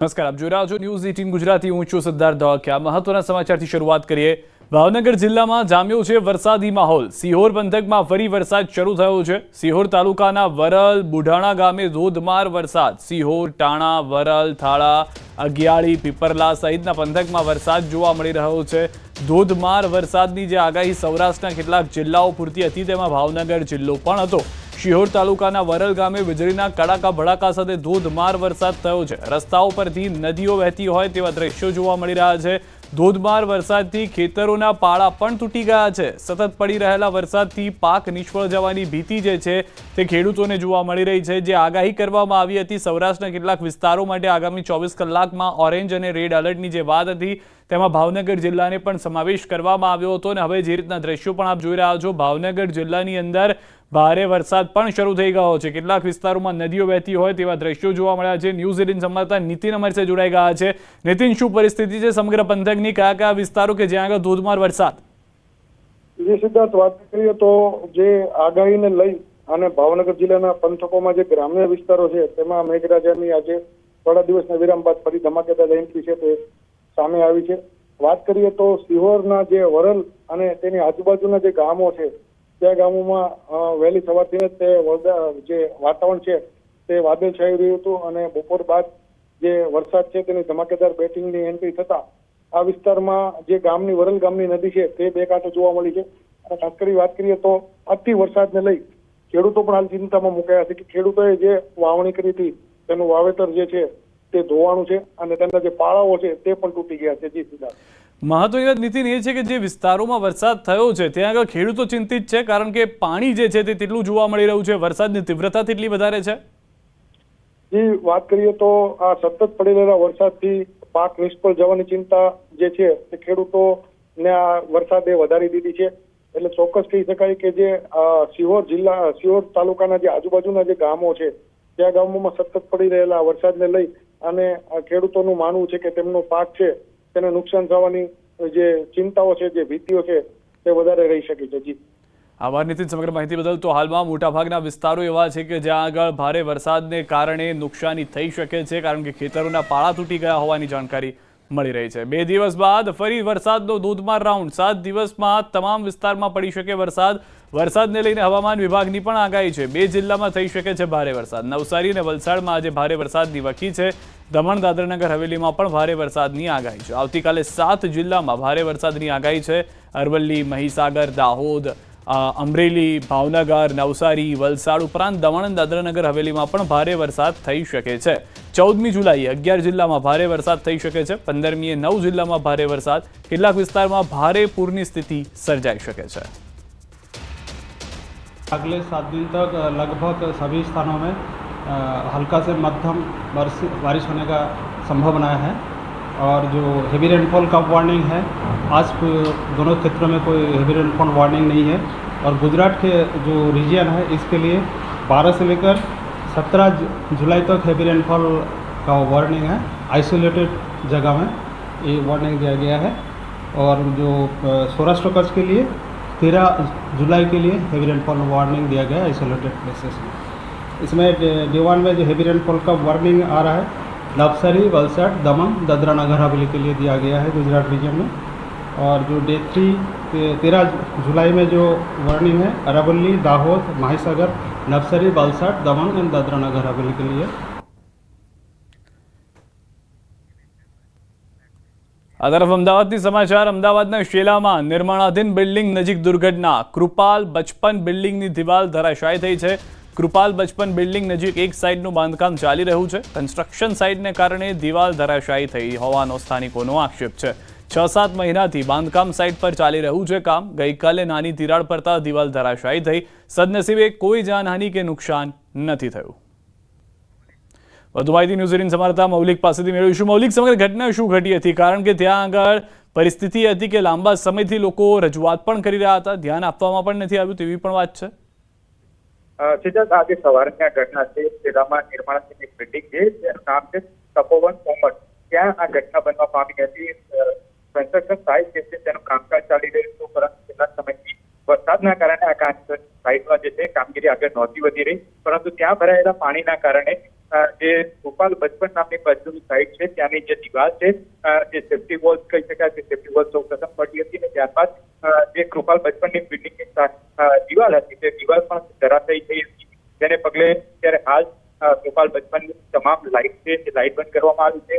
નમસ્કાર, આપ જોઈ રહ્યા છો ન્યૂઝ એટીન ગુજરાતી. હું છું સિદ્ધાર્થ ધોળકિયા મહત્વના સમાચારથી શરૂઆત કરીએ. ભાવનગર જિલ્લામાં જામ્યો છે વરસાદી માહોલ. સિહોર પંથકમાં ફરી વરસાદ શરૂ થયો છે. સિહોર તાલુકાના વરલ બુઢાણા ગામે ધોધમાર વરસાદ. સિહોર, ટાણા, વરલ, થાળા, અગિયાળી, પીપરલા સહિતના પંથકમાં વરસાદ જોવા મળી રહ્યો છે. ધોધમાર વરસાદની જે આગાહી સૌરાષ્ટ્રના કેટલાક જિલ્લાઓ પૂરતી હતી, તેમાં ભાવનગર જિલ્લો પણ હતો. શિહોર તાલુકાના વરલ ગામે વીજળીના કડાકા ભડાકા સાથે ધોધમાર વરસાદ થયો છે. રસ્તાઓ પરથી નદીઓ વહેતી હોય તેવા દ્રશ્યો જોવા મળી રહ્યા છે. ધોધમાર વરસાદથી ખેતરોના પાળા પણ તૂટી ગયા છે. સતત પડી રહેલા વરસાદથી પાક નિષ્ફળ જવાની ભીતિ જે છે તે ખેડૂતોને જોવા મળી રહી છે. જે આગાહી કરવામાં આવી હતી, સૌરાષ્ટ્રના કેટલાક વિસ્તારો માટે આગામી ચોવીસ કલાકમાં ઓરેન્જ અને રેડ એલર્ટની જે વાત હતી, તેમાં ભાવનગર જિલ્લાને પણ સમાવેશ કરવામાં આવ્યો હતો અને હવે જે રીતના દ્રશ્યો પણ આપ જોઈ રહ્યા છો, ભાવનગર જિલ્લાની અંદર ભારે વરસાદ પણ શરૂ થઈ ગયો છે. કેટલાક વિસ્તારોમાં નદીઓ વહેતી હોય તેવા દ્રશ્યો જોવા મળ્યા છે. ન્યૂઝ એટીન સંવાદદાતા નીતિન અમારી સાથે જોડાઈ ગયા છે. નીતિન, શું પરિસ્થિતિ છે સમગ્ર પંથકની? કયા કયા વિસ્તારો કે જ્યાં આગળ ધોધમાર વરસાદ? જે સિદ્ધાર્થ વાત કરીએ તો જે આગાહીને લઈ અને ભાવનગર જિલ્લાના પંથકોમાં જે ગ્રામ્ય વિસ્તારો છે, તેમાં મેઘરાજાની આજે થોડા દિવસના વિરામ બાદ ફરી ધમાકેદાર એન્ટ્રી છે તે સામે આવી છે. વાત કરીએ તો સિહોરના જે વરલ અને તેની આજુબાજુના જે ગામો છે त्या ગામોમાં વહેલી સવારથી તે જે વાતાવરણ છે, તે વાદળ છાઈ રહ્યું હતું અને બપોર બાદ જે વરસાદ છે તેની ધમાકેદાર બેટિંગની એન્ટ્રી થતા, આ વિસ્તારમાં જે ગામની, વરલ ગામની નદી છે, તે બે કાંઠે જોવા મળી છે. અને ખાસ કરી વાત કરીએ તો અતિ વરસાદને લઈ ખેડૂતો પણ હાલ ચિંતામાં મુકાયા છે કે ખેડૂતોએ જે વાવણી કરી હતી, તેનું વાવેતર જે છે, તે ધોવાણું છે અને તેના જે પાળાઓ છે, તે પણ તૂટી ગયા છે. જી સિદ્ધાર્થ. મહત્વની વાત નીતિન એ છે કે જે વિસ્તારોમાં વરસાદ થયો છે, ત્યાં આગળ ખેડૂતો ચિંતિત છે, કારણ કે પાણી જે છે તે તેટલું જોવા મળી રહ્યું છે, વરસાદની તીવ્રતા તેટલી વધારે છે? જી, વાત કરીએ તો આ સતત પડી રહેલા વરસાદથી પાક નિષ્ફળ જવાની ચિંતા જે છે તે ખેડૂતોને આ વરસાદે વધારી દીધી છે. એટલે ચોક્કસ કહી શકાય કે જે સિહોર જિલ્લા, સિહોર તાલુકાના જે આજુબાજુના જે ગામો છે, ત્યાં ગામોમાં સતત પડી રહેલા વરસાદને લઈ અને ખેડૂતોનું માનવું છે કે તેમનો પાક છે તેને નુકસાન થવાની જે ચિંતાઓ છે, જે ભીતિઓ છે, તે વધારે રહી શકે છે. જી. આભાર નીતિન, સમગ્ર માહિતી બદલ. તો હાલમાં મોટાભાગના વિસ્તારો એવા છે કે જ્યાં આગળ ભારે વરસાદને કારણે નુકસાની થઈ શકે છે, કારણ કે ખેતરોના પાળા તૂટી ગયા હોવાની જાણકારી મળી રહી છે. બે દિવસ બાદ ફરી વરસાદનો ધોધમાર રાઉન્ડ. સાત દિવસમાં તમામ વિસ્તારમાં પડી શકે વરસાદ. વરસાદને લઈને હવામાન વિભાગની પણ આગાહી છે. બે જિલ્લામાં થઈ શકે છે ભારે વરસાદ. નવસારી અને વલસાડમાં આજે ભારે વરસાદની વકી છે. દમણ દાદરાનગર હવેલીમાં પણ ભારે વરસાદની આગાહી છે આવતીકાલે સાત જિલ્લામાં ભારે વરસાદની આગાહી છે અરવલ્લી મહીસાગર દાહોદ અ, અમરેલી ભાવનગર નવસારી વલસાડ ઉપરાંત દમણ અને દાદરાનગર હવેલીમાં પણ ભારે વરસાદ થઈ શકે છે ચૌદમી જુલાઈએ અગિયાર જિલ્લામાં ભારે વરસાદ થઈ શકે છે પંદરમીએ નવ જિલ્લામાં ભારે વરસાદ કેટલાક વિસ્તારમાં ભારે પૂરની સ્થિતિ સર્જાઈ શકે છે अगले सात दिन तक अ, लगभग सभी स्थानों में अ, हल्का से मध्यम बारिश बारिश होने का संभावना है। और जो हेवी रेनफॉल का वार्निंग है, आज दोनों क्षेत्रों में कोई हेवी रेनफॉल वार्निंग नहीं है। और गुजरात के जो रीजन है, इसके लिए 12 से लेकर 17 जुलाई तक हेवी रेनफॉल का वार्निंग है। आइसोलेटेड जगह में ये वार्निंग दिया गया है। और जो सौराष्ट्र कच्छ के लिए तेरह जुलाई के लिए हेवी रेनफॉल वार्निंग दिया गया है आइसोलेटेड प्लेसेस में। इसमें डे- डेवान में जो हेवी रेनफॉल का वार्निंग आ रहा है नवसारी वलसाड दमन दादरा नगर हवेली के लिए दिया गया है गुजरात रीजन में और जो डे थ्री तेरह जुलाई में जो वार्निंग है अरावली दाहोद माहिसागर नवसारी वलसाड दमन एंड दादरा नगर हवेली के लिए આ તરફ અમદાવાદથી સમાચાર અમદાવાદના શેલામાં નિર્માણાધીન બિલ્ડિંગ નજીક દુર્ઘટના કૃપાલ બચપન બિલ્ડિંગની દિવાલ ધરાશાયી થઈ છે કૃપાલ બચપન બિલ્ડિંગ નજીક એક સાઇડનું બાંધકામ ચાલી રહ્યું છે. કન્સ્ટ્રક્શન સાઇટને કારણે દિવાલ ધરાશાયી થઈ હોવાનો સ્થાનિકોનો આક્ષેપ છે. છ સાત મહિનાથી બાંધકામ સાઇટ પર ચાલી રહ્યું છે કામ. ગઈકાલે નાની તિરાડ પડતા દિવાલ ધરાશાયી થઈ. સદનસીબે કોઈ જાનહાનિ કે નુકસાન નથી થયું. વધુ માહિતી ન્યૂઝ એટીન સમારતા મૌલિક પાસેથી મેળવીશું. મૌલિક, સમગ્ર ઘટના શું ઘટી હતી? કારણ કે ત્યાં આગળ પરિસ્થિતિ હતી કે લાંબા સમયથી લોકો રજૂઆત પણ કરી રહ્યા હતા. ધ્યાન આપવામાં પણ નથી આવ્યું તેવી પણ વાત છે. સિદ્ધાર્થ આજે સવારની આ ઘટના છે જિલ્લામાં નિર્માણાધીન એક બિલ્ડિંગ છે જેનું નામ છે તપોવન કોમર ત્યાં આ ઘટના બનવા પામી હતી. કન્સ્ટ્રક્શન સાઇટ જે છે, તેનું કામકાજ ચાલી રહ્યું હતું, પરંતુ છેલ્લા સમયથી વરસાદના કારણે આ કન્સ્ટ્રક્શન સાઇટમાં જે છે, કામગીરી આગળ નહોતી વધી રહી. પરંતુ ત્યાં ભરાયેલા પાણીના કારણે જે ગોપાલ બચપન નામની બાજુની સાઈડ છે, ત્યાંની જે દિવાલ છે જે સેફ્ટી વોલ કહી શકાય કે સેફ્ટી વોલ સૌ પ્રથમ પડી હતી અને ત્યારબાદ જે કૃપાલ બચપનની બિલ્ડિંગની દિવાલ હતી. તે દિવાલ પણ ધરાશાયી થઈ હતી. જેને પગલે ત્યારે હાલ ગોપાલ બચપનની તમામ લાઇટ છે તે લાઇટ બંધ કરવામાં આવી છે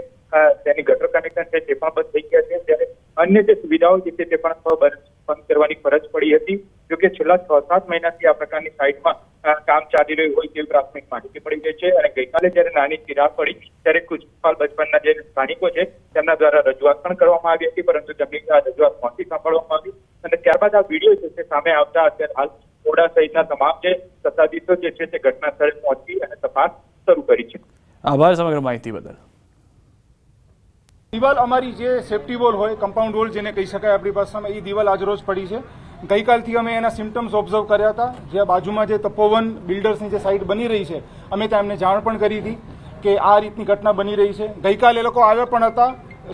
તેની ગટર કનેક્શન છે, તે પણ બંધ થઈ ગયા છે. ત્યારે અન્ય જે સુવિધાઓ જે છે, તે પણ બંધ કરવાની ફરજ પડી હતી. જોકે છેલ્લા છ સાત મહિનાથી આ પ્રકારની સાઇટમાં કામ ચાલી રહ્યું હોય તેવી પ્રાથમિક માહિતી મળી ગઈ છે. અને ગઈકાલે જ્યારે નાની તિરાડ પડી, ત્યારે કુચપાલ બચપનના જે સ્થાનિકો છે, તેમના દ્વારા રજૂઆત પણ કરવામાં આવી હતી, પરંતુ તેમની રજૂઆત પહોંચી સાંભળવામાં આવી. અને ત્યારબાદ આ વીડિયો છે તે સામે આવતા અત્યારે હાલ ઓડા સહિતના તમામ જે સત્તાધીશો જે છે તે ઘટના સ્થળે પહોંચી અને તપાસ શરૂ કરી છે. આભાર સમગ્ર માહિતી બદલ. દિવાલ અમારી જે સેફ્ટી વોલ હોય કમ્પાઉન્ડ વોલ જેને કહી શકાય આપણી પાસેમાં એ દિવાલ આજરોજ પડી છે. ગઈકાલથી અમે એના સિમ્ટમ્સ ઓબ્ઝર્વ કર્યા હતા. જે બાજુમાં જે તપોવન બિલ્ડર્સની જે સાઇટ બની રહી છે અમે ત્યાં એમને જાણ પણ કરી હતી કે આ રીતની ઘટના બની રહી છે. ગઈકાલે એ લોકો આવ્યા પણ હતા.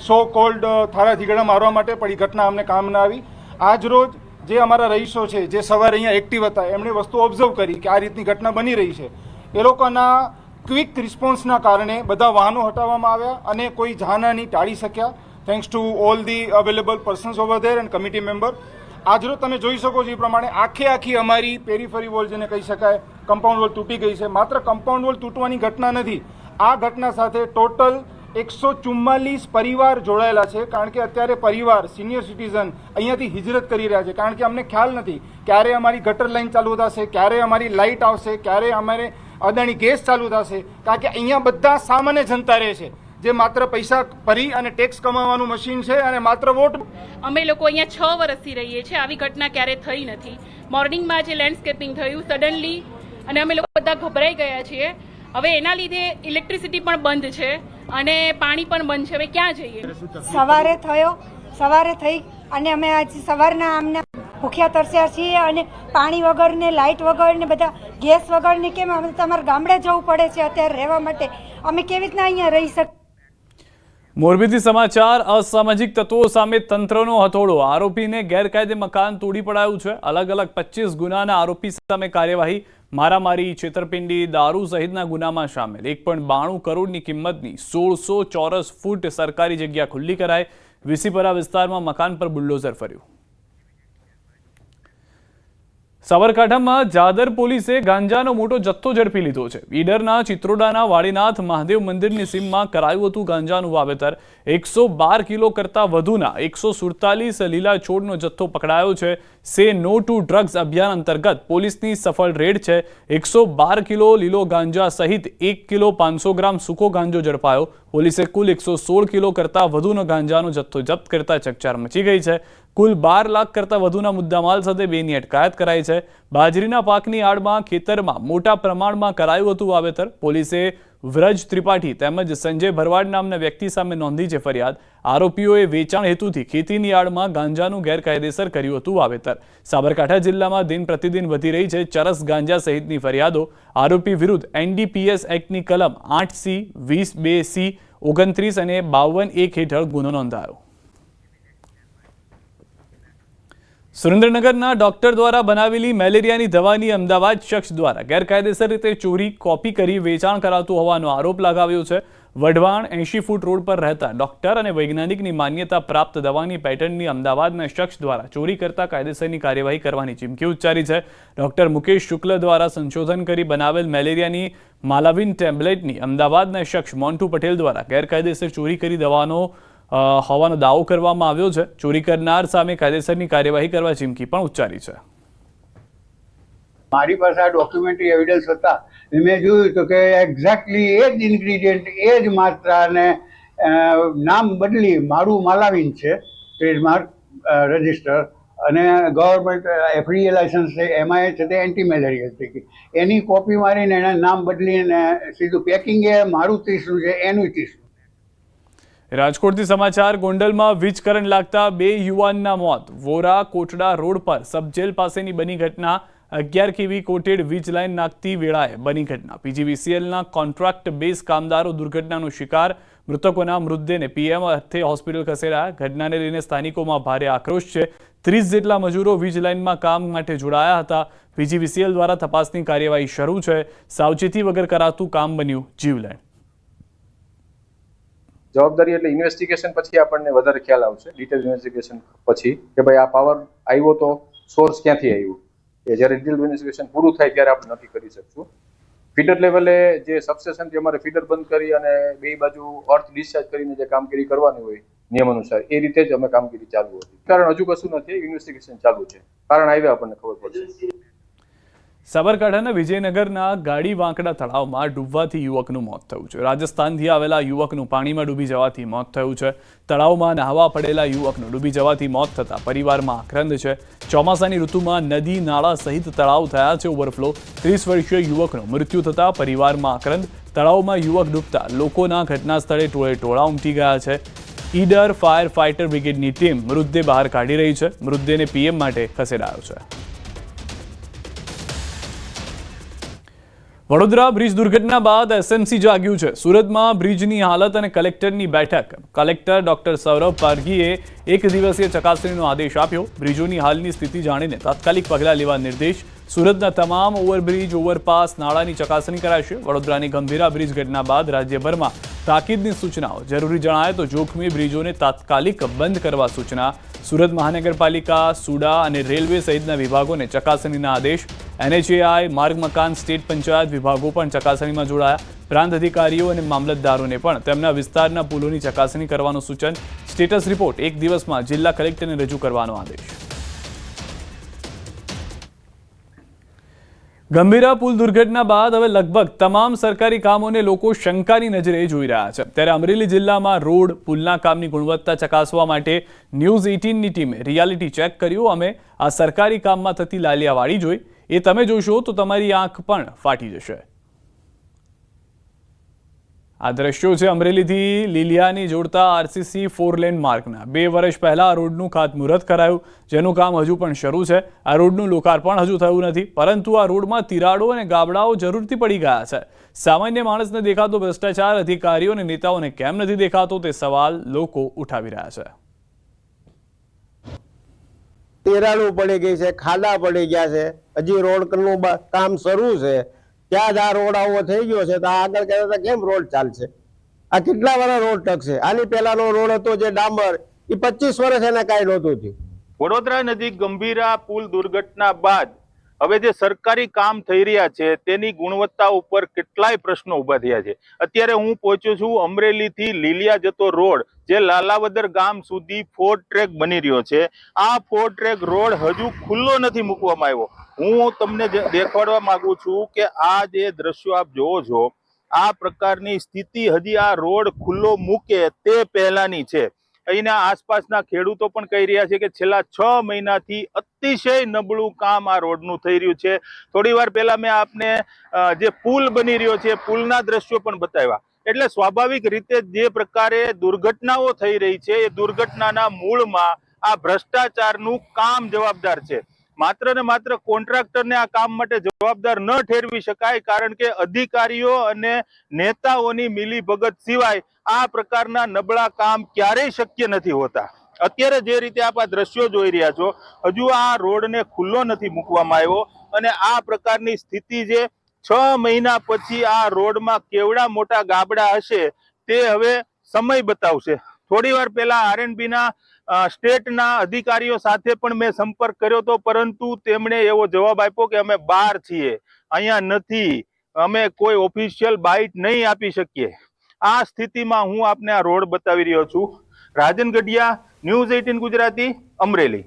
સો કોલ્ડ થારા ધીગડા મારવા માટે પણ એ ઘટના અમને કામ ના આવી. આજ રોજ જે અમારા રહીશો છે, જે સવારે અહીંયા એક્ટિવ હતા, એમણે વસ્તુ ઓબ્ઝર્વ કરી કે આ રીતની ઘટના બની રહી છે. એ લોકોના ક્વિક રિસ્પોન્સના કારણે બધા વાહનો હટાવવામાં આવ્યા અને કોઈ જાનહાની ટાળી શક્યા. Thanks to all the available persons over there and committee member આજરોજ તમે જોઈ શકો છો એ પ્રમાણે આખે આખી અમારી પેરીફરી વોલ જેને કહી શકાય કમ્પાઉન્ડ વોલ તૂટી ગઈ છે. માત્ર કમ્પાઉન્ડ વોલ તૂટવાની ઘટના નથી, આ ઘટના સાથે ટોટલ એકસો ચુમ્માલીસ પરિવાર જોડાયેલા છે, કારણ કે અત્યારે પરિવાર સિનિયર સિટીઝન અહીંયાથી હિજરત કરી રહ્યા છે. કારણ કે અમને ખ્યાલ નથી ક્યારે અમારી ગટર લાઇન ચાલુ થશે, ક્યારે અમારી લાઇટ આવશે, ક્યારે અમારે અદાણી ગેસ ચાલુ થશે. કારણ કે અહીંયા બધા સામાન્ય જનતા રહે છે, જે માત્ર પૈસા ભરી અને ટેક્સ કમાવાનું મશીન છે અને માત્ર વોટ અમે લોકો અહીંયા છ વર્ષથી રહીએ છીએ, આવી ઘટના ક્યારે થઈ નથી. મોર્નિંગમાં જે લેન્ડસ્કેપિંગ થયું સડનલી અને અમે લોકો બધા ગભરાઈ ગયા છીએ. હવે એના લીધે ઇલેક્ટ્રિસિટી પણ બંધ છે અને પાણી પણ બંધ છે. હવે ક્યાં જઈએ? સવારે થયો, સવારે થઈ અને અમે આજ સવારના આમને ભૂખ્યા તરસ્યા છીએ અને પાણી વગર ને લાઇટ વગર ને બધા ગેસ વગર ને કેમ? અમે તમારે ગામડે જવું પડે છે અત્યારે રહેવા માટે. અમે કેવી રીતના અહીંયા રહી શકીએ? મોરબીથી સમાચાર, અસામાજિક તત્વો સામે તંત્રનો હથોડો. આરોપીને ગેરકાયદે મકાન તોડી પડાયું છે. અલગ અલગ પચીસ ગુનાના આરોપી સામે કાર્યવાહી મારામારી, છેતરપિંડી, દારૂ સહિતના ગુનામાં સામેલ. એક પણ બાણું કરોડની કિંમતની સોળસો ચોરસ ફૂટ સરકારી જગ્યા ખુલ્લી કરાઈ. વિસીપરા વિસ્તારમાં મકાન પર બુલડોઝર ફર્યું. સાબરકાંઠામાં જાદર પોલીસે ગાંજાનો મોટો જથ્થો ઝડપી લીધો છે. ઈડરના ચિત્રોડાના વાડીનાથ મહાદેવ મંદિરની સીમમાં કરાયું હતું ગાંજાનું વાવેતર. એકસો કિલો કરતાં વધુના એકસો લીલા છોડનો જથ્થો પકડાયો છે. સે નો ટુ ડ્રગ્સ અભિયાન અંતર્ગત પોલીસની સફળ રેડ છે. એકસો બાર કિલો લીલો ગાંજા સહિત એક કિલો પાંચસો ગ્રામ સૂકો ગાંજો ઝડપાયો. પોલીસે કુલ એકસો સોળ કિલો કરતાં વધુનો ગાંજાનો જથ્થો જપ્ત કરતા ચકચાર મચી ગઈ છે. કુલ બાર લાખ કરતાં વધુના મુદ્દામાલ સાથે બેની અટકાયત કરાઈ છે. બાજરીના પાકની આડમાં ખેતરમાં મોટા પ્રમાણમાં કરાયું હતું વાવેતર. પોલીસે વ્રજ ત્રિપાઠી તેમજ સંજય ભરવાડ નામના વ્યક્તિ સામે નોંધી છે ફરિયાદ. આરોપીઓએ વેચાણ હેતુથી ખેતીની આડમાં ગાંજાનું ગેરકાયદેસર કર્યું હતું વાવેતર. સાબરકાંઠા જિલ્લામાં દિન પ્રતિદિન વધી રહી છે ચરસ ગાંજા સહિતની ફરિયાદો. આરોપી વિરુદ્ધ એનડીપીએસ એક્ટની કલમ આઠ સી, વીસ બે સી, ઓગણત્રીસ અને બાવન એક હેઠળ ગુનો નોંધાયો. સુરેન્દ્રનગરના ડોક્ટર દ્વારા બનાવેલી મેલેરિયાની દવાની અમદાવાદ શખ્સ દ્વારા ગેરકાયદેસર રીતે ચોરી, કોપી કરી, વેચાણ કરાતું હોવાનો આરોપ લગાવ્યો છે. વઢવાણ એંશી ફૂટ રોડ પર રહેતા ડોક્ટર અને વૈજ્ઞાનિકની માન્યતા પ્રાપ્ત દવાની પેટર્નની અમદાવાદના શખ્સ દ્વારા ચોરી કરતા કાયદેસરની કાર્યવાહી કરવાની ચીમકી ઉચ્ચારી છે. ડોક્ટર મુકેશ શુક્લ દ્વારા સંશોધન કરી બનાવેલ મેલેરિયાની માલાવિન ટેબ્લેટની અમદાવાદના શખ્સ મોન્ટુ પટેલ દ્વારા ગેરકાયદેસર ચોરી કરી દવાનો હોવાનો દાવો કરવામાં આવ્યો છે. ચોરી કરનાર સામે કાયદેસરની કાર્યવાહી કરવા ચીમકી પણ ઉચ્ચારી છે. મારી પાસે આ ડોક્યુમેન્ટરી એવિડન્સ હતા. મેં જોયું તો કે એક્ઝેક્ટલી એ જ ઇન્ગ્રીડિયન્ટ એ જ માત્રાને નામ બદલી મારું માલાવીન છે, ટ્રેડમાર્ક રજિસ્ટર અને ગવર્મેન્ટ એફડીએ લાયસન્સ છે એમાં છે, તે એન્ટી મેલેરિયલ થઈ એની કોપી મારીને એના નામ બદલીને સીધું પેકિંગ એ મારું ત્રીસનું છે, એનું ત્રીસનું. રાજકોટથી સમાચાર, ગોંડલમાં વીજ કરંટ લાગતા બે યુવાનના મોત. વોરા કોટડા રોડ પર સબજેલ પાસેની બની ઘટના. અગિયાર કેવી કોટેડ વીજ લાઇન નાખતી વેળાએ બની ઘટના. પીજીવીસીએલના કોન્ટ્રાક્ટ બેઝ કામદારો દુર્ઘટનાનો શિકાર. મૃતકોના મૃતદેહને પીએમ અર્થે હોસ્પિટલ ખસેડાયા. ઘટનાને લઈને સ્થાનિકોમાં ભારે આક્રોશ છે. ત્રીસ જેટલા મજૂરો વીજ લાઇનમાં કામ માટે જોડાયા હતા. પીજીવીસીએલ દ્વારા તપાસની કાર્યવાહી શરૂ છે. સાવચેતી વગર કરાતું કામ બન્યું જીવલેણ. જવાબદારી એટલે ઇન્વેસ્ટિગેશન પછી આપણને વધારે ખ્યાલ આવશે. ડિટેલ ઇન્વેસ્ટિગેશન પછી કે ભાઈ આ પાવર આવ્યો તો સોર્સ ક્યાંથી આવ્યું? એ જ્યારે ડિટેલ ઇન્વેસ્ટિગેશન પૂરું થાય ત્યારે આપણે નક્કી કરી શકશું. ફીડર લેવલે જે સબસ્ટેશનથી અમારે ફીડર બંધ કરી અને બે બાજુ અર્થ ડિસ્ચાર્જ કરીને જે કામગીરી કરવાની હોય, નિયમ અનુસાર, એ રીતે જ અમે કામગીરી ચાલુ હતી. કારણ હજુ કશું નથી ઇન્વેસ્ટિગેશન ચાલુ છે. કારણ આવ્યા આપણને ખબર પડશે. સાબરકાંઠાના વિજયનગરના ગાડી વાંકડા તળાવમાં ડૂબવાથી યુવકનું મોત થયું છે. રાજસ્થાનથી આવેલા યુવકનું પાણીમાં ડૂબી જવાથી મોત થયું છે. તળાવમાં નહાવા પડેલા યુવકનું ડૂબી જવાથી મોત થતાં પરિવારમાં આક્રંદ છે. ચોમાસાની ઋતુમાં નદી, નાળા સહિત તળાવ થયા છે. ઓવરફ્લો ત્રીસ વર્ષીય યુવકનું મૃત્યુ થતાં પરિવારમાં આક્રંદ. તળાવમાં યુવક ડૂબતા લોકોના ઘટના સ્થળે ટોળે ટોળા ઉમટી ગયા છે. ઈડર ફાયર ફાઇટર બ્રિગેડની ટીમ મૃતદેહ બહાર કાઢી રહી છે. મૃતદેહને પીએમ માટે ખસેડાયો છે. વડોદરા બ્રિજ દુર્ઘટના બાદ એસએમસી જાગ્યું છે. સુરતમાં બ્રિજની હાલત અને કલેક્ટરની બેઠક. કલેક્ટર ડોક્ટર સૌરભ પારઘીએ એક દિવસીય ચકાસણીનો આદેશ આપ્યો. બ્રિજોની હાલની સ્થિતિ જાણીને તાત્કાલિક પગલાં લેવા નિર્દેશ સુરતના તમામ ઓવરબ્રિજ, ઓવરપાસ, નાળાની ચકાસણી કરાશે. વડોદરાની ગંભીરા બ્રિજ ઘટના બાદ રાજ્યભરમાં તાકીદની સૂચનાઓ. જરૂરી જણાય તો જોખમી બ્રિજોને તાત્કાલિક બંધ કરવા સૂચના. સુરત મહાનગરપાલિકા, સુડા અને રેલવે સહિતના વિભાગોને ચકાસણીના આદેશ. એનએચએઆઈ, માર્ગ મકાન, સ્ટેટ પંચાયત વિભાગો પણ ચકાસણીમાં જોડાયા. પ્રાંત અધિકારીઓ અને મામલતદારોને પણ તેમના વિસ્તારના પુલોની ચકાસણી કરવાનું સૂચન. સ્ટેટસ રિપોર્ટ એક દિવસમાં જિલ્લા કલેક્ટરને રજૂ કરવાનો આદેશ. ગંભીરા પુલ દુર્ઘટના બાદ હવે લગભગ તમામ સરકારી કામોને લોકો શંકાની નજરે જોઈ રહ્યા છે. ત્યારે અમરેલી જિલ્લામાં રોડ પુલના કામની ગુણવત્તા ચકાસવા માટે ન્યૂઝ એઇટીનની ટીમે રિયાલિટી ચેક કર્યું. અમે આ સરકારી કામમાં થતી લાલિયાવાળી જોઈ. એ તમે જોશો તો તમારી આંખ પણ ફાટી જશે. આ દ્રશ્યો છે અમરેલીથી લીલિયાની જોડતા આરસીસી ફોર લેન માર્ગના. બે વર્ષ પહેલાં આ રોડનું ખાતમુહૂર્ત કરાયું, જેનું કામ હજુ પણ શરૂ છે. આ રોડનું લોકાર્પણ હજુ થયું નથી, પરંતુ આ રોડમાં તિરાડો અને ગાબડાઓ જરૂરથી પડી ગયા છે. સામાન્ય માણસને દેખાતો ભ્રષ્ટાચાર, અધિકારીઓ અને નેતાઓને કેમ નથી દેખાતો તે સવાલ લોકો ઉઠાવી રહ્યા છે. તિરાડો પડી ગઈ છે, ખાડા પડી ગયા છે. હજી રોડનું કામ શરૂ છે. ત્યાં આ રોડ આવો થઈ ગયો છે, તો આગળ કહેતા કેમ રોડ ચાલશે? આ કેટલા વાળા રોડ ટકશે? આની પહેલાનો રોડ હતો જે ડામર, એ પચીસ વર્ષ એને કાંઈ નહોતું થયું. વડોદરા નજીક ગંભીરા પુલ દુર્ઘટના બાદ હવે જે સરકારી કામ થઈ રહ્યા છે, તેની ગુણવત્તા ઉપર કેટલાય પ્રશ્નો ઊભા થયા છે. અત્યારે હું પહોંચ્યો છું અમરેલીથી લીલિયા જતો રોડ, જે લાલાવદર ગામ સુધી ફોર ટ્રેક બની રહ્યો છે. આ ફોર ટ્રેક રોડ હજુ ખુલ્લો નથી મૂકવામાં આવ્યો. હું તમને દેખાડવા માંગુ છું કે આ જે દ્રશ્યો આપ જોવો છો, આ પ્રકારની સ્થિતિ હજી આ રોડ ખુલ્લો મૂકે તે પહેલાની છે. અહીંના આસપાસના ખેડૂતો પણ કહી રહ્યા છે કે છેલ્લા છ મહિનાથી અતિશય નબળું કામ આ રોડનું થઈ રહ્યું છે. થોડી વાર પહેલા મેં આપને જે પુલ બની રહ્યો છે, પુલના દ્રશ્યો પણ બતાવ્યા. એટલે સ્વાભાવિક રીતે જે પ્રકારે દુર્ઘટનાઓ થઈ રહી છે, એ દુર્ઘટનાના મૂળમાં આ ભ્રષ્ટાચારનું કામ જવાબદાર છે. માત્ર ને માત્ર કોન્ટ્રાક્ટરને આ કામ માટે જવાબદાર ન ઠેરવી શકાય, કારણ કે અધિકારીઓ અને નેતાઓની મિલીભગત સિવાય આ પ્રકારના નબળા કામ ક્યારેય શક્ય નથી હોતા. અત્યારે જે રીતે આપ આ દ્રશ્યો જોઈ રહ્યા છો, હજુ આ રોડને ખુલ્લો નથી મૂકવામાં આવ્યો અને આ પ્રકારની સ્થિતિ જે છ મહિના પછી આ રોડમાં કેવડા મોટા ગાબડા હશે તે હવે સમય બતાવશે. થોડી વાર પહેલા આરએનબી ના સ્ટેટના અધિકારીઓ સાથે પણ મેં સંપર્ક કર્યો હતો, પરંતુ તેમણે એવો જવાબ આપ્યો કે અમે બહાર છીએ. અહીંયા નથી. અમે કોઈ ઓફિશિયલ બાઇટ નહીં આપી શકીએ. આ સ્થિતિમાં હું આપને આ રોડ બતાવી રહ્યો છું. Rajan Gadhiya, news eighteen Gujarati, Amreli.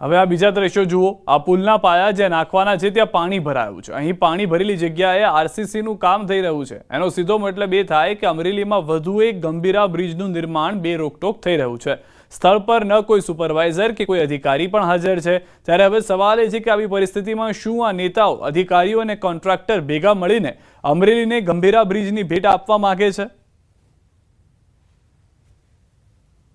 હવે આ બીજા દ્રશ્યો જુઓ. આ પુલના પાયા જે નાખવાના છે, ત્યાં પાણી ભરાયું છે. અહીં પાણી ભરેલી જગ્યાએ આરસીસીનું કામ થઈ રહ્યું છે. એનો સીધો મતલબ એ થાય કે અમરેલીમાં વધુ એક ગંભીરા બ્રિજનું નિર્માણ બે રોકટોક થઈ રહ્યું છે. સ્થળ પર ન કોઈ સુપરવાઇઝર કે કોઈ અધિકારી પણ હાજર છે. ત્યારે હવે સવાલ એ છે કે આવી પરિસ્થિતિમાં શું આ નેતાઓ, અધિકારીઓ અને કોન્ટ્રાક્ટર ભેગા મળીને અમરેલીને ગંભીરા બ્રિજની ભેટ આપવા માગે છે?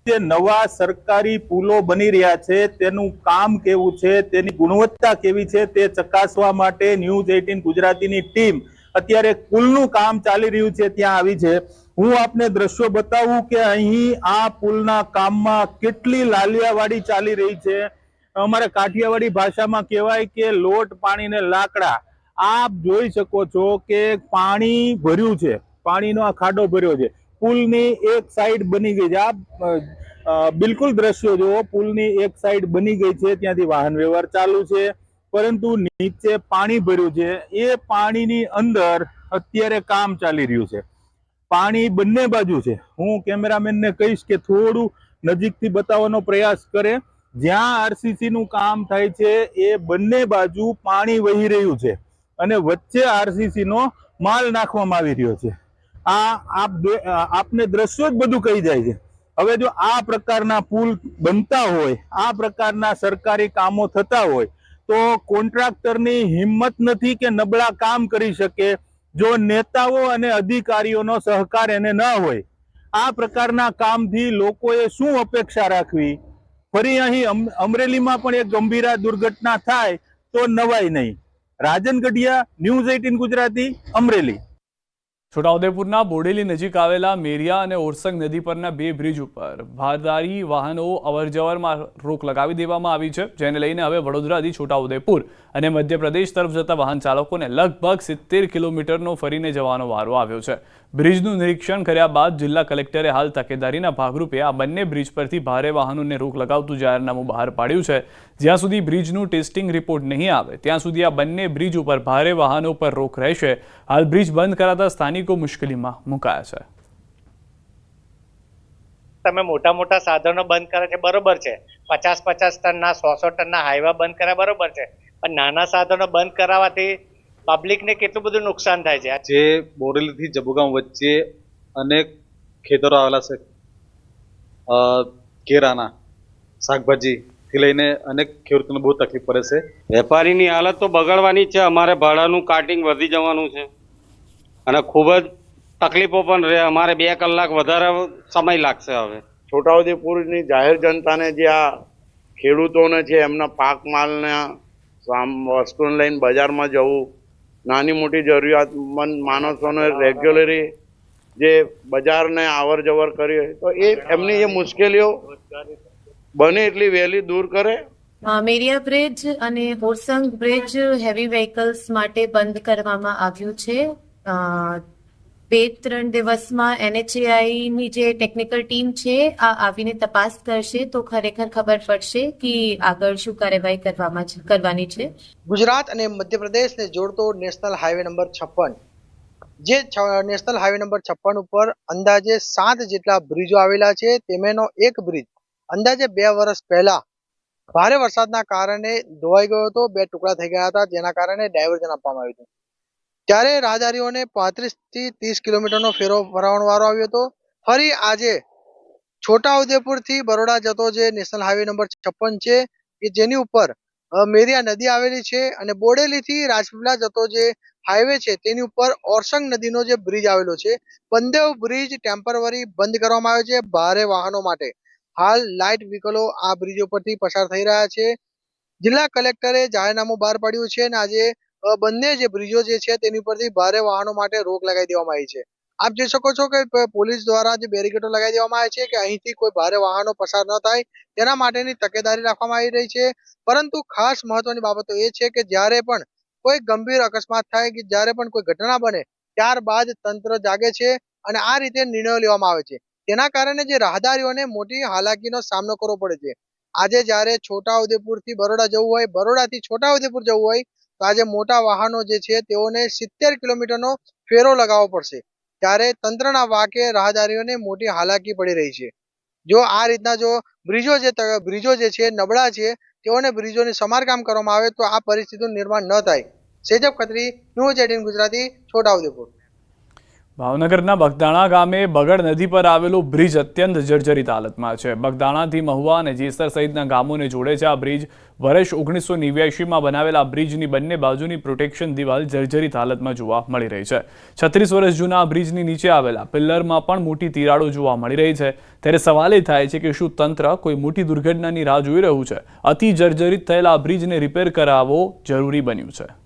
જે નવા સરકારી પુલો બની રહ્યા છે, તેનું કામ કેવું છે, તેની ગુણવત્તા કેવી છે, તે ચકાસવા માટે ન્યૂઝ એઇટીન ગુજરાતીની ટીમ અત્યારે પુલનું કામ ચાલી રહ્યું છે, ત્યાં આવી છે. હું આપને દ્રશ્યો બતાવું કે અહીં આ પુલના કામમાં કેટલી લાલિયાવાડી ચાલી રહી છે. અમારે કાઠિયાવાડી ભાષામાં કહેવાય કે લોટ, પાણી ને લાકડા. આપ જોઈ શકો છો કે પાણી ભર્યું છે. પાણીનો આ ખાડો ભર્યો છે. પુલની એક સાઈડ બની ગઈ છે. આપ બિલકુલ દ્રશ્યો જુઓ. પુલની એક સાઈડ બની ગઈ છે. ત્યાંથી વાહન વ્યવહાર ચાલુ છે. પરંતુ નીચે પાણી ભર્યું છે. એ પાણીની અંદર અત્યારે કામ ચાલી રહ્યું છે. પાણી બંને બાજુ છે. હું કેમેરામેનને કહીશ કે થોડું નજીકથી બતાવવાનો પ્રયાસ કરે. જ્યાં આરસીસીનું કામ થાય છે, એ બંને બાજુ પાણી વહી રહ્યું છે અને વચ્ચે આરસીસીનો માલ નાખવામાં આવી રહ્યો છે. આ આપ આપને દ્રશ્યો જ બધું કહી જાય છે. હવે જો આ પ્રકારના પુલ બનતા હોય, આ પ્રકારના સરકારી કામો થતા હોય તો કોન્ટ્રાક્ટરની હિંમત નથી કે નબળા કામ કરી શકે, જો નેતાઓ અને અધિકારીઓનો સહકાર એને ન હોય. આ પ્રકારના કામથી લોકોએ શું અપેક્ષા રાખવી? ફરી અહીં અમરેલીમાં પણ એક ગંભીર દુર્ઘટના થાય તો નવાય નહીં. Rajan Gadhiya, news eighteen Gujarati, Amreli. છોટાઉદેપુરના Bodeli નજીક આવેલા મેરિયા અને ઓરસંગ નદી પરના બે બ્રિજ ઉપર ભારદારી વાહનો અવરજવરમાં રોક લગાવી દેવામાં આવી છે, જેને લઈને હવે વડોદરાથી છોટાઉદેપુર અને મધ્યપ્રદેશ તરફ જતા વાહન ચાલકોને લગભગ સિત્તેર કિલોમીટરનો ફરીને જવાનો વારો આવ્યો છે. બ્રિજનું નિરીક્ષણ કર્યા બાદ જિલ્લા કલેક્ટરે હાલ તકેદારીના ભાગરૂપે આ બંને બ્રિજ પરથી ભારે વાહનોને રોક લગાવતું જાહેરનામું બહાર પાડ્યું છે. જ્યાં સુધી બ્રિજનું ટેસ્ટિંગ રિપોર્ટ નહીં આવે, ત્યાં સુધી આ બંને બ્રિજ ઉપર ભારે વાહનો પર રોક રહેશે. હાલ બ્રિજ બંધ કરાતા સ્થાનિકો મુશ્કેલીમાં મુકાયા છે. તમે મોટા મોટા સાધનો બંધ કરે છે, બરોબર છે. પચાસ પચાસ ટનના, સો સો ટનના હાઈવા બંધ કર્યા, બરોબર છે. પણ નાના સાધનો બંધ કરાવવાથી પબ્લિકને કેટલું બધું નુકસાન થાય છે? જે બોરેલીથી જબુગામ વચ્ચે અનેક ખેતરો આવેલા છે. અ, કેરાના શાકભાજીથી લઈને અનેક ખેડૂતોને બહુ તકલીફ પડે છે. વેપારીની હાલત તો બગડવાની છે. અમારે ભાડાનું કાટિંગ વધી જવાનું છે. અને ખૂબ જ તકલીફો પણ રહે. અમારે બે કલાક વધારે સમય લાગશે હવે. છોટાઉદેપુરની જાહેર જનતાને જે આ ખેડૂતોને છે એમના પાક માલને સામ- વસ્તુને લઈને બજારમાં જવું નાની મોટી જરૂરિયાતમંદ માણસોને રેગ્યુલરી જે બજારને આવર જવર કરી તો એ એમની જે મુશ્કેલીઓ બને એટલી વહેલી દૂર કરે. મેરિયા બ્રિજ અને હોરસંગ બ્રિજ હેવી વ્હીકલ્સ માટે બંધ કરવામાં આવ્યું છે. બે ત્રણ દિવસમાં એનએચએઆઈની જે ટેકનિકલ ટીમ છે, આ આવીને તપાસ કરશે તો ખરેખર ખબર પડશે કે આગળ શું કાર્યવાહી કરવામાં કરવાની છે. ગુજરાત અને મધ્યપ્રદેશને જોડતો નેશનલ હાઈવે નંબર છપ્પન. જે નેશનલ હાઈવે નંબર છપ્પન ઉપર અંદાજે સાત જેટલા બ્રિજો આવેલા છે, તેમાંનો એક બ્રિજ અંદાજે બે વર્ષ પહેલા ભારે વરસાદના કારણે ધોવાઈ ગયો હતો, બે ટુકડા થઈ ગયા હતા, જેના કારણે ડાયવર્ઝન આપવામાં આવ્યું હતું. ત્યારે રાહદારીઓને પાંત્રીસથી ત્રીસ કિલોમીટરનો ફેરો ફરાવવાનો આવ્યો હતો. ફરી આજે છોટાઉદેપુરથી બરોડા જતો જે નેશનલ હાઈવે નંબર છપ્પન છે કે જેની ઉપર મેરિયા નદી આવેલી છે અને બોડેલી થી રાજપીપળા જતો જે હાઈવે છે તેની ઉપર ઓરસંગ નદીનો જે બ્રિજ આવેલો છે બંદેવ બ્રિજ ટેમ્પરરી બંધ કરવામાં આવ્યો છે ભારે વાહનો માટે. હાલ લાઇટ વ્હીકલો આ બ્રિજ ઉપરથી પસાર થઈ રહ્યા છે. જિલ્લા કલેક્ટરે જાહેરનામું બહાર પાડ્યું છે અને આજે બંને જે બ્રિજો જે છે તેની પરથી ભારે વાહનો માટે રોક લગાવી દેવામાં આવી છે. આપ જોઈ શકો છો કે પોલીસ દ્વારા જે બેરિકેડો લગાવી દેવામાં આવે છે કે અહીંથી કોઈ ભારે વાહનો પસાર ન થાય, તેના માટેની તકેદારી રાખવામાં આવી રહી છે. પરંતુ ખાસ મહત્વની બાબતો એ છે કે જ્યારે પણ કોઈ ગંભીર અકસ્માત થાય કે જ્યારે પણ કોઈ ઘટના બને, ત્યારબાદ તંત્ર જાગે છે અને આ રીતે નિર્ણયો લેવામાં આવે છે. તેના કારણે જે રાહદારીઓને મોટી હાલાકીનો સામનો કરવો પડે છે. આજે જ્યારે છોટાઉદેપુરથી બરોડા જવું હોય, બરોડાથી છોટાઉદેપુર જવું હોય તો આજે મોટા વાહનો જે છે તેઓને સિત્તેર કિલોમીટરનો ફેરો લગાવવો પડશે. ત્યારે તંત્રના વાકે રાહદારીઓને મોટી હાલાકી પડી રહી છે. જો આ રીતના જો બ્રિજો જે બ્રિજો જે છે, નબળા છે, તેઓને બ્રિજોને સમારકામ કરવામાં આવે તો આ પરિસ્થિતિનું નિર્માણ ન થાય. સેજબ ખત્રી, ન્યૂઝ એટીન ગુજરાતી, છોટાઉદેપુર. ભાવનગરના બગદાણા ગામે બગડ નદી પર આવેલો બ્રિજ અત્યંત જર્જરિત હાલતમાં છે. બગદાણાથી મહુવા અને જેસર સહિતના ગામોને જોડે છે આ બ્રિજ. વર્ષ ઓગણીસો નેવ્યાસીમાં બનાવેલા બ્રિજની બંને બાજુની પ્રોટેક્શન દિવાલ જર્જરિત હાલતમાં જોવા મળી રહી છે. છત્રીસ વર્ષ જૂના આ બ્રિજની નીચે આવેલા પિલ્લરમાં પણ મોટી તિરાડો જોવા મળી રહી છે. ત્યારે સવાલ એ થાય છે કે શું તંત્ર કોઈ મોટી દુર્ઘટનાની રાહ જોઈ રહ્યું છે? અતિ જર્જરિત થયેલા આ બ્રિજને રિપેર કરાવવો જરૂરી બન્યું છે?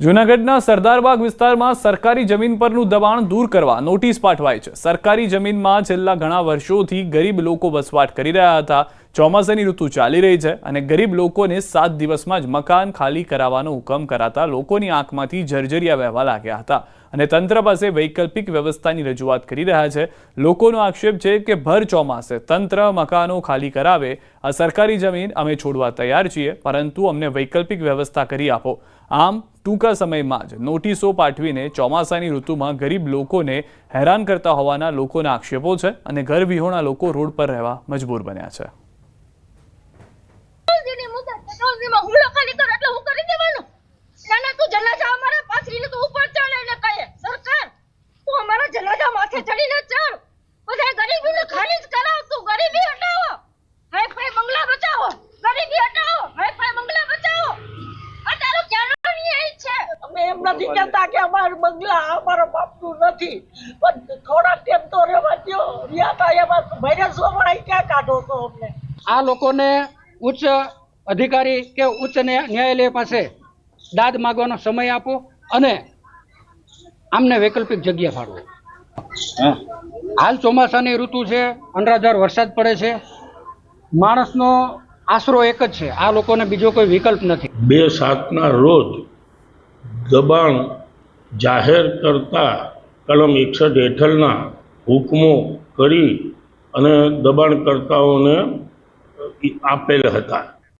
જૂનાગઢના સરદારબાગ વિસ્તારમાં સરકારી જમીન પરનું દબાણ દૂર કરવા નોટિસ પાઠવાઈ છે. સરકારી જમીનમાં છેલ્લા ઘણા વર્ષોથી ગરીબ લોકો વસવાટ કરી રહ્યા હતા. ચોમાસાની ઋતુ ચાલી રહી છે અને ગરીબ લોકોને સાત દિવસમાં જ મકાન ખાલી કરાવવાનો હુકમ કરાતા લોકોની આંખમાંથી જર્જરિયા વહેવા લાગ્યા હતા અને તંત્ર પાસે વૈકલ્પિક વ્યવસ્થાની રજૂઆત કરી રહ્યા છે. લોકોનો આક્ષેપ છે કે ભર ચોમાસે તંત્ર મકાનો ખાલી કરાવે. આ સરકારી જમીન અમે છોડવા તૈયાર છીએ, પરંતુ અમને વૈકલ્પિક વ્યવસ્થા કરી આપો. આમ ટૂંકા સમયમાં જ નોટિસો પાઠવીને ચોમાસાની ઋતુમાં ગરીબ લોકોને હેરાન કરતા હોવાના લોકોના આક્ષેપો છે અને ઘર વિહોણા લોકો રોડ પર રહેવા મજબૂર બન્યા છે. છે. અમે એમ નથી કહેતા કે અમારું બંગલા અમારા બાપનું નથી. પણ ટાઈમ તો રહેવા દો રહ્યા એમાં ક્યાં કાઢો અમને? આ લોકોને ઉચ્ચ અધિકારી કે ઉચ્ચ ન્યાયાલય પાસે દાદ માગવાનો સમય આપો અને આમને વૈકલ્પિક જગ્યા ફાળવો. હાલ ચોમાસાની ઋતુ છે અનરાધાર વરસાદ પડે છે. માણસનો આશરો એક જ છે. આ લોકોને બીજો કોઈ વિકલ્પ નથી. બે સાતના રોજ દબાણ જાહેર કરતા કલમ એકસઠ હેઠળના હુકમો કરી અને દબાણકર્તાઓને આપેલ હતા.